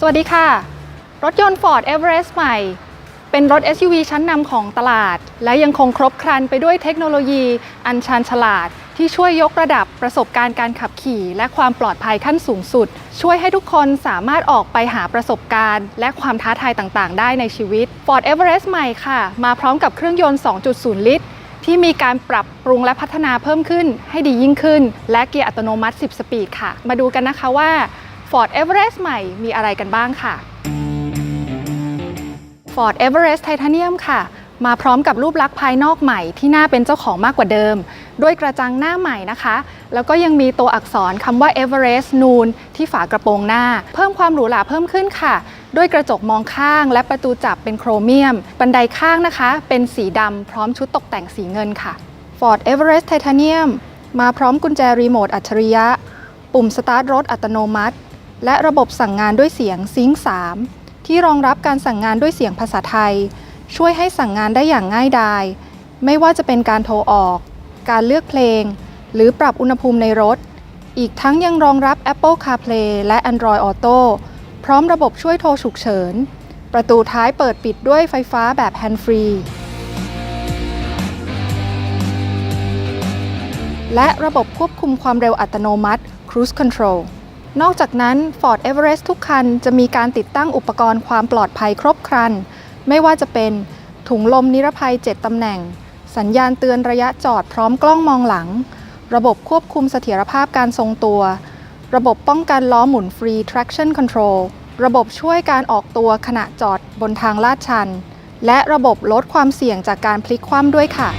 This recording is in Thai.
สวัสดีค่ะ รถยนต์ Ford Everest ใหม่ เป็นรถ SUV ชั้นนำของตลาด และยังคงครบครันไปด้วยเทคโนโลยีอันชาญฉลาด ที่ช่วยยกระดับประสบการณ์การขับขี่ และความปลอดภัยขั้นสูงสุด ช่วยให้ทุกคนสามารถออกไปหาประสบการณ์ และความท้าทายต่างๆ ได้ในชีวิต Ford Everest ใหม่ค่ะ มาพร้อมกับเครื่องยนต์ 2.0 ลิตรที่มีการปรับปรุงและพัฒนาเพิ่มขึ้นให้ดียิ่งขึ้น และเกียร์อัตโนมัติ 10 สปีดค่ะ มาดูกันนะคะว่า Ford Everest ใหม่มีอะไรกันบ้างค่ะ Ford Everest Titanium ค่ะ มาพร้อมกับรูปลักษณ์ภายนอกใหม่ที่น่าเป็นเจ้าของมากกว่าเดิม ด้วยกระจังหน้าใหม่นะคะ แล้วก็ยังมีตัวอักษรคำว่า Everest นูนที่ฝากระโปรงหน้า เพิ่มความหรูหราเพิ่มขึ้นค่ะ ด้วยกระจกมองข้างและประตูจับเป็นโครเมียม บันไดข้างนะคะ เป็นสีดำพร้อมชุดตกแต่งสีเงินค่ะ Ford Everest Titanium มาพร้อมกุญแจรีโมทอัจฉริยะ ปุ่มสตาร์ทรถอัตโนมัติ และระบบสั่งงานด้วยเสียงซิงค์3ที่รองรับการสั่งงานด้วยเสียงภาษาไทย ช่วยให้สั่งงานได้อย่างง่ายดาย ไม่ว่าจะเป็นการโทรออก การเลือกเพลง หรือปรับอุณหภูมิในรถ อีกทั้งยังรองรับ Apple CarPlay และ Android Auto พร้อมระบบช่วยโทรฉุกเฉิน ประตูท้ายเปิดปิดด้วยไฟฟ้าแบบ Hand Free และระบบควบคุมความเร็วอัตโนมัติ Cruise Control นอกจากนั้น Ford Everest ทุกคันจะมีการติดตั้งอุปกรณ์ความปลอดภัยครบครัน ไม่ว่าจะเป็นถุงลมนิรภัย 7 ตำแหน่ง สัญญาณเตือนระยะจอดพร้อมกล้องมองหลัง ระบบควบคุมเสถียรภาพการทรงตัว ระบบป้องกันล้อหมุนฟรี traction control ระบบช่วยการออกตัวขณะจอดบนทางลาดชัน และระบบลดความเสี่ยงจากการพลิกคว่ำด้วยค่ะ